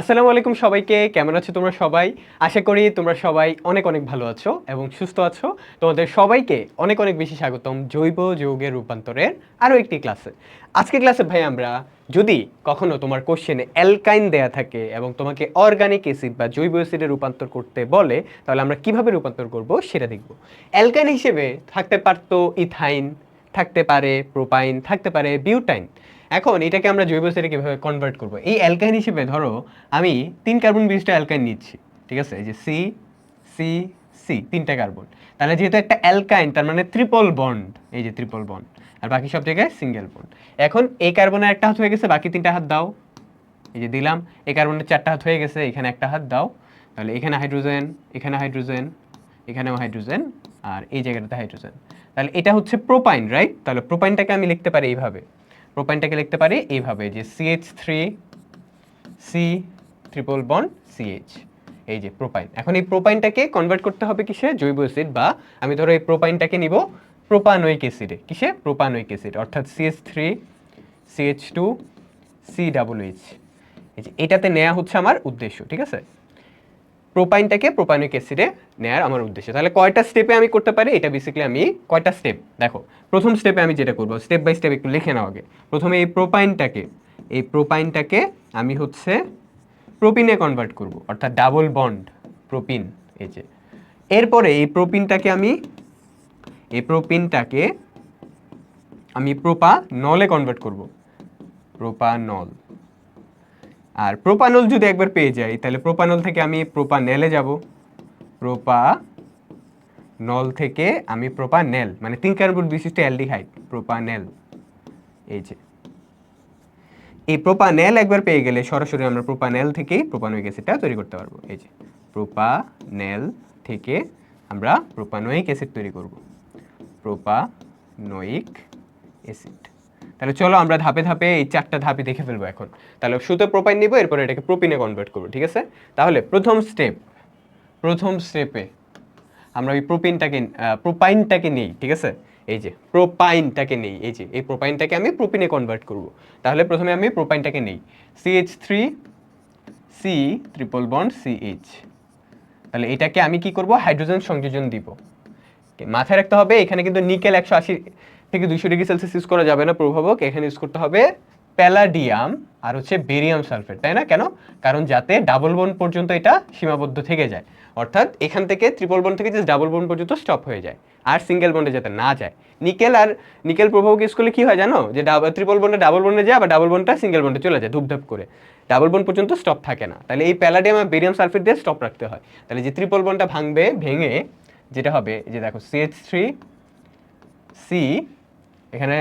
আসসালামু আলাইকুম সবাইকে, কেমন আছো তোমরা সবাই? আশা করি তোমরা সবাই অনেক অনেক ভালো আছো এবং সুস্থ আছো। তোমাদের সবাইকে অনেক অনেক বেশি স্বাগতম জৈব যৌগের রূপান্তরের আরও একটি ক্লাসে। আজকে ক্লাসে ভাই আমরা, যদি কখনো তোমার কোশ্চেনে অ্যালকাইন দেয়া থাকে এবং তোমাকে অর্গানিক অ্যাসিড বা জৈব অ্যাসিডে রূপান্তর করতে বলে, তাহলে আমরা কীভাবে রূপান্তর করব সেটা দেখব। অ্যালকাইন হিসেবে থাকতে পারতো ইথাইন, থাকতে পারে প্রোপাইন থাকতে পারে বিউটাইন এখন এটাকে আমরা জৈব অ্যাসিডে কীভাবে কনভার্ট করব? এই অ্যালকাইন হিসেবে ধরো, আমি তিন কার্বন বিশিষ্ট অ্যালকাইন নিচ্ছি, ঠিক আছে? এই যে সি সি সি তিনটা কার্বন তাহলে যেহেতু একটা অ্যালকাইন তার মানে ত্রিপল বন্ড এই যে ত্রিপল বন্ড আর বাকি সব জায়গায় সিঙ্গেল বন্ড এখন এই কার্বনের একটা হাত হয়ে গেছে, বাকি তিনটা হাত দাও। এই যে দিলাম, এই কার্বনের চারটা হাত হয়ে গেছে, এখানে একটা হাত দাও। তাহলে এখানে হাইড্রোজেন এখানে হাইড্রোজেন এখানেও হাইড্রোজেন আর এই জায়গাটাতে হাইড্রোজেন তাহলে এটা হচ্ছে প্রোপাইন রাইট তাহলে প্রোপাইনটাকে আমি লিখতে পারি এইভাবে। প্রোপাইনটাকে লিখতে পারি এইভাবে, যে CH three C triple bond CH এই যে প্রোপাইন। এখন এই প্রোপাইনটাকে কনভার্ট করতে হবে কিসে? জৈব অ্যাসিড বা আমি ধরো এই প্রোপাইনটাকে নিব প্রোপানোইক অ্যাসিডে। কিসে? প্রোপানোইক অ্যাসিড, অর্থাৎ CH three CH two C double H এই যে এটাতে নেওয়া হচ্ছে আমার উদ্দেশ্য, ঠিক আছে? প্রোপাইনটাকে প্রোপাইনিক অ্যাসিডে নেওয়ার আমার উদ্দেশ্য। তাহলে কয়টা স্টেপে আমি করতে পারি? এটা বেসিক্যালি আমি কয়টা স্টেপ দেখো, প্রথম স্টেপে আমি যেটা করব স্টেপ বাই স্টেপ একটু লিখে নাও আগে। প্রথমে এই প্রোপাইনটাকে এই প্রোপাইনটাকে আমি হচ্ছে প্রোপিনে কনভার্ট করব, অর্থাৎ ডাবল বন্ড প্রোপিন, এই যে। এরপরে এই প্রোপিনটাকে আমি, এই প্রোপিনটাকে আমি প্রোপা নলে কনভার্ট করব। প্রোপানল। আর প্রোপানল যদি একবার পেয়ে যাই, তাহলে প্রোপানল থেকে আমি প্রোপানেলে যাব। প্রোপা নল থেকে আমি প্রোপানেল মানে তিন কার্বন বিশিষ্ট অ্যালডিহাইড প্রোপানেল এই যে। এই প্রোপানেল একবার পেয়ে গেলে সরাসরি আমরা প্রোপানেল থেকেই প্রোপানোইক অ্যাসিডটা তৈরি করতে পারব। এই যে প্রোপানেল থেকে আমরা প্রোপানোইক অ্যাসিড তৈরি করব। প্রোপানোইক অ্যাসিড তাহলে চলো আমরা ধাপে ধাপে এই চারটা ধাপে দেখে ফেলব এখন। তাহলে সুতো প্রোপাইন নিব, এরপরে এটাকে প্রোপিনে কনভার্ট করব, ঠিক আছে? তাহলে প্রথম স্টেপ প্রথম স্টেপে আমরা ওই প্রোপিনটাকে প্রোপাইনটাকে নিই, ঠিক আছে? এই যে প্রোপাইনটাকে নেই, এই যে, এই প্রোপাইনটাকে আমি প্রোপিনে কনভার্ট করব। তাহলে প্রথমে আমি প্রোপাইনটাকে নেই। CH three C triple bond CH তাহলে এটাকে আমি কি করব? হাইড্রোজেন সংযোজন দিব। মাথায় রাখতে হবে, এখানে কিন্তু নিকেল একশো আশি থেকে দুইশো ডিগ্রি সেলসিয়াস ইউজ করা যাবে না প্রভাবক। এখানে ইউজ করতে হবে প্যালাডিয়াম আর হচ্ছে বেরিয়াম সালফেট, তাই না? কেন? কারণ যাতে ডাবল বোন পর্যন্ত এটা সীমাবদ্ধ থেকে যায়। অর্থাৎ এখান থেকে ট্রিপল বন্ড থেকে যে ডাবল বন্ড পর্যন্ত স্টপ হয়ে যায় আর সিঙ্গেল বন্ডে যাতে না যায়। নিকেল আর নিকেল প্রভাবক ইউজ করলে কি হয় জানো? যে ট্রিপল বন্ডে ডাবল বন্ডে যায় বা ডাবল বন্ডটা সিঙ্গেল বন্ডে চলে যায় ধূপধাপ করে। ডাবল বন্ড পর্যন্ত স্টপ থাকে না। তাহলে এই প্যালাডিয়াম আর বেরিয়াম সালফেট দিয়ে স্টপ রাখতে হয়। তাহলে যে ট্রিপল বন্ডটা ভাঙবে, ভেঙে, যেটা হবে যে দেখো সিএইচ থ্রি সি এখানে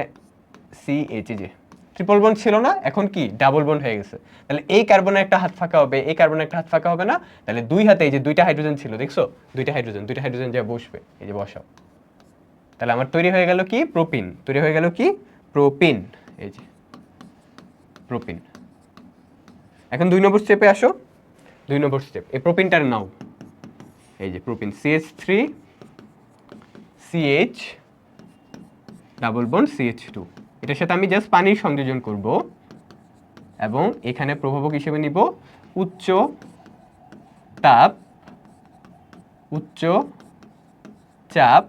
সি এইচ যে ট্রিপল বন্ড ছিল না, এখন কি? ডাবল বন্ড হয়ে গেছে। তাহলে এই কার্বনে একটা হাত ফাঁকা হবে এই কার্বনে একটা হাত ফাঁকা হবে না? তাহলে দুই হাতে এই যে দুইটা হাইড্রোজেন ছিল, দেখছ? দুইটা হাইড্রোজেন দুইটা হাইড্রোজেন যা বসবে, এই যে বসাও। তাহলে আমার তৈরি হয়ে গেল কি? প্রোপিন তৈরি হয়ে গেল কি? প্রোপিন এই যে প্রোপিন এখন দুই নম্বর স্টেপে আসো। দুই নম্বর স্টেপ এই প্রোপিনটার নাও। এই যে propene CH three CH double bond CH two এটার সাথে আমি জাস্ট পানির সংযোজন করব এবং এখানে প্রভাবক হিসেবে নিব উচ্চ তাপ, উচ্চ চাপ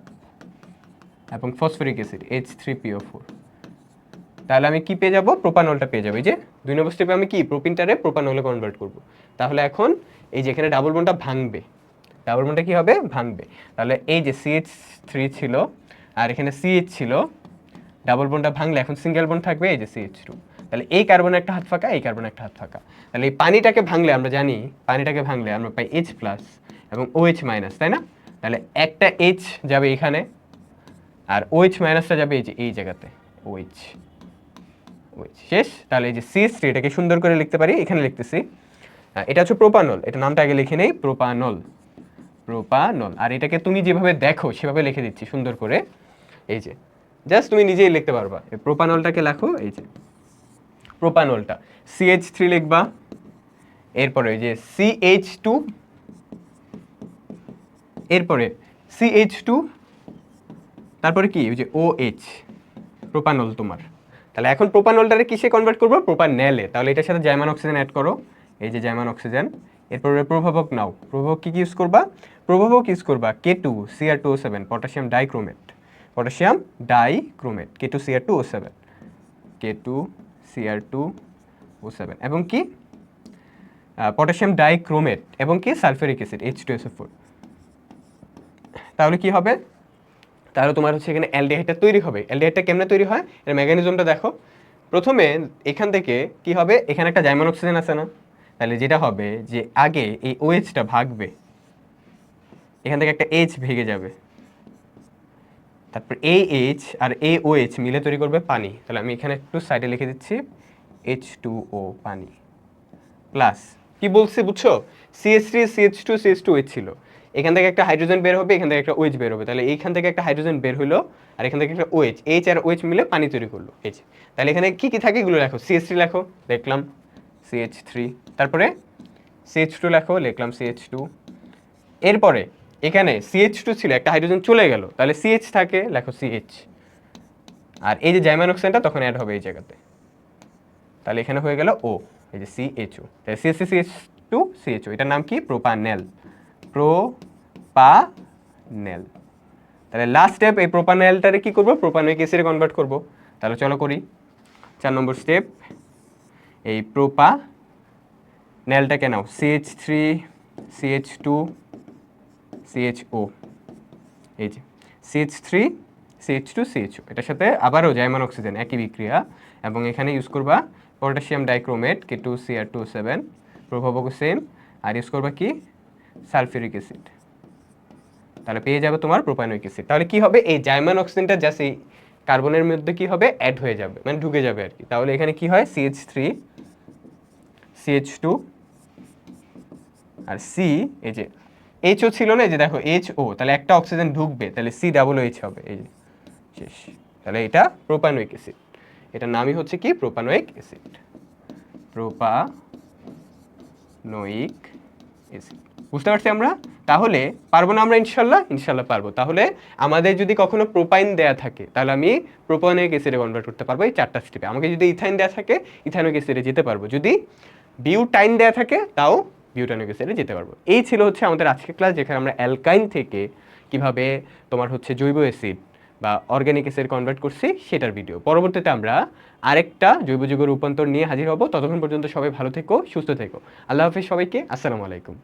এবং phosphoric acid H three PO four তাহলে আমি কি পেয়ে যাব? প্রোপানলটা পেয়ে যাব। এই যে দুই নম্বর স্টেপে আমি কি? প্রোপিনটারে প্রোপানলে কনভার্ট করব। তাহলে এখন এই যে এখানে ডাবল বন্ডটা ভাঙবে ডাবল বন্ডটা কি হবে? ভাঙবে। তাহলে এই যে সিএইচ থ্রি ছিল আর এখানে সিএইচ ছিল। ডাবল বন্ডটা ভাঙলে এখন সিঙ্গেল বন্ড থাকবে, এই যে সিএইচ টু তাহলে এই কার্বনে একটা হাত ফাঁকা, এই কার্বনে একটা হাত ফাঁকা। তাহলে এই পানিটাকে ভাঙলে আমরা জানি, পানিটাকে ভাঙলে আমরা পাই এইচ প্লাস এবং ও এইচ মাইনাস তাই না? তাহলে একটা এইচ যাবে এখানে আর ও এইচ মাইনাসটা যাবে এই যে এই জায়গাতে ও এইচ ও এইচ শেষ? তাহলে এই যে সিএস থ্রি এটাকে সুন্দর করে লিখতে পারি, এখানে লিখতেছি। এটা হচ্ছে প্রোপানল এটা নামটা আগে লিখে নেই প্রোপানল প্রোপানল আর এটাকে তুমি যেভাবে দেখো, সেভাবে লিখে দিচ্ছি, সুন্দর করে। এই যে জাস্ট তুমি নিজেই লিখতে পারবা। প্রোপানলটাকে লেখো, এই যে প্রোপানলটা সিএইচ থ্রি লিখবা, এরপরে এই যে সিএইচ টু এরপরে সিএইচ টু তারপরে কি? ওই যে ও এইচ প্রোপানল তোমার। তাহলে এখন প্রোপানলটারে কিসে কনভার্ট করব? প্রোপানেলে তাহলে এটার সাথে জাইমান অক্সিজেন অ্যাড করো। এই যে জাইমান অক্সিজেন। এরপরে প্রভাবক নাও। প্রভাবক কী কী ইউজ করবা? প্রভাবক ইউজ করবা K two Cr two seven potassium dichromate potassium dichromate K two Cr two O seven K two Cr two O seven এবং কি? পটাশিয়াম ডাইক্রোমেট এবং কি? Sulphuric acid H two S four তাহলে কি হবে? তাহলে তোমার হচ্ছে এখানে অ্যালডিহাইডটা তৈরি হবে। অ্যালডিহাইডটা কেমনে তৈরি হয়? এর মেকানিজমটা দেখো। প্রথমে এখান থেকে কি হবে? এখানে একটা জাইমান অক্সিজেন আছে না? তাহলে যেটা হবে যে আগে এই ওএইচটা ভাগবে, এখান থেকে একটা এইচ ভেঙে যাবে। তারপর A H R A O H মিলে তৈরি করবে পানি। তাহলে আমি এখানে একটু সাইডে লিখে দিচ্ছি এইচ টু ও পানি। প্লাস কি বলছে বুঝছ? CS three CH two CS two H ছিল। এখান থেকে একটা হাইড্রোজেন বের হবে, এখান থেকে একটা ওএইচ বের হবে। তাহলে এইখান থেকে একটা হাইড্রোজেন বের হলো আর এখান থেকে একটা ওএইচ এইচ আর ওএইচ মিলে পানি তৈরি করল। এইচ তাহলে এখানে কী কী থাকে এগুলো লেখো। সিএস থ্রি লেখো, দেখলাম। সিএইচ থ্রি তারপরে সিএইচ টু লেখো, লিখলাম সিএইচ টু এরপরে এখানে সিএইচ টু ছিল, একটা হাইড্রোজেন চলে গেল। তাহলে সিএইচ থাকে, লেখো সিএইচ আর এই যে জাইমান অক্সিজেনটা তখন অ্যাড হবে এই জায়গাতে। তাহলে এখানে হয়ে গেল ও এই যে সিএইচও তাহলে সিএসসি সিএইচ টু সিএইচও এটার নাম কি? প্রোপানেল প্রোপানেল তাহলে লাস্ট স্টেপ এই প্রোপানেলটারে কি করব? প্রোপানোয়িক অ্যাসিডে কনভার্ট করব। তাহলে চলো করি। চার নম্বর স্টেপ এই প্রোপা নেলটাকে নাও CH three CH two CHO এই যে সিএইচ থ্রি টু এটার সাথে আবারও জাইমান অক্সিজেন, একই বিক্রিয়া, এবং এখানে ইউজ করবা potassium dichromate K two Cr two seven প্রভাবক same আর ইউজ করবা কি? সালফিউরিক অ্যাসিড তাহলে পেয়ে যাবে তোমার প্রোপানোয়িক অ্যাসিড তাহলে কি হবে? এই জাইমান অক্সিজেনটা জাস্ট এই কার্বনের মধ্যে কি হবে? অ্যাড হয়ে যাবে মানে ঢুকে যাবে আর কি। তাহলে এখানে কি হয়? সিএইচ থ্রি সিএইচ টু আর সি এই যে এইচও ছিল না যে দেখো এইচ ও তাহলে একটা অক্সিজেন ঢুকবে, তাহলে সি ডাবল এইচ হবে, এই শেষ। তাহলে এটা প্রোপানোয়িক অ্যাসিড এটার নামই হচ্ছে কি? প্রোপানোয়িক অ্যাসিড প্রোপানোয়িক অ্যাসিড বুঝতে পারছি আমরা? তাহলে পারব না আমরা ইনশাল্লাহ? ইনশাল্লাহ পারব। তাহলে আমাদের যদি কখনো প্রোপাইন দেয়া থাকে, তাহলে আমি প্রোপানোয়িক অ্যাসিডে কনভার্ট করতে পারব, এই চারটা স্টেপে আমাকে যদি ইথাইন দেয়া থাকে ইথানোয়িক অ্যাসিডে যেতে পারব। যদি বিউটাইন দেয়া থাকে, তাও বিউটানিক অ্যাসিডে যেতে পারব। এই ছিল হচ্ছে আমাদের আজকের ক্লাস যেখানে আমরা অ্যালকাইন থেকে কীভাবে তোমার হচ্ছে জৈব অ্যাসিড বা অর্গ্যানিক অ্যাসিড কনভার্ট করছি সেটার ভিডিও পরবর্তীতে আমরা আরেকটা জৈব যুগের রূপান্তর নিয়ে হাজির হব। ততক্ষণ পর্যন্ত সবাই ভালো থেকো, সুস্থ থেকো। আল্লাহ হাফিজ সবাইকে, আসসালামু আলাইকুম।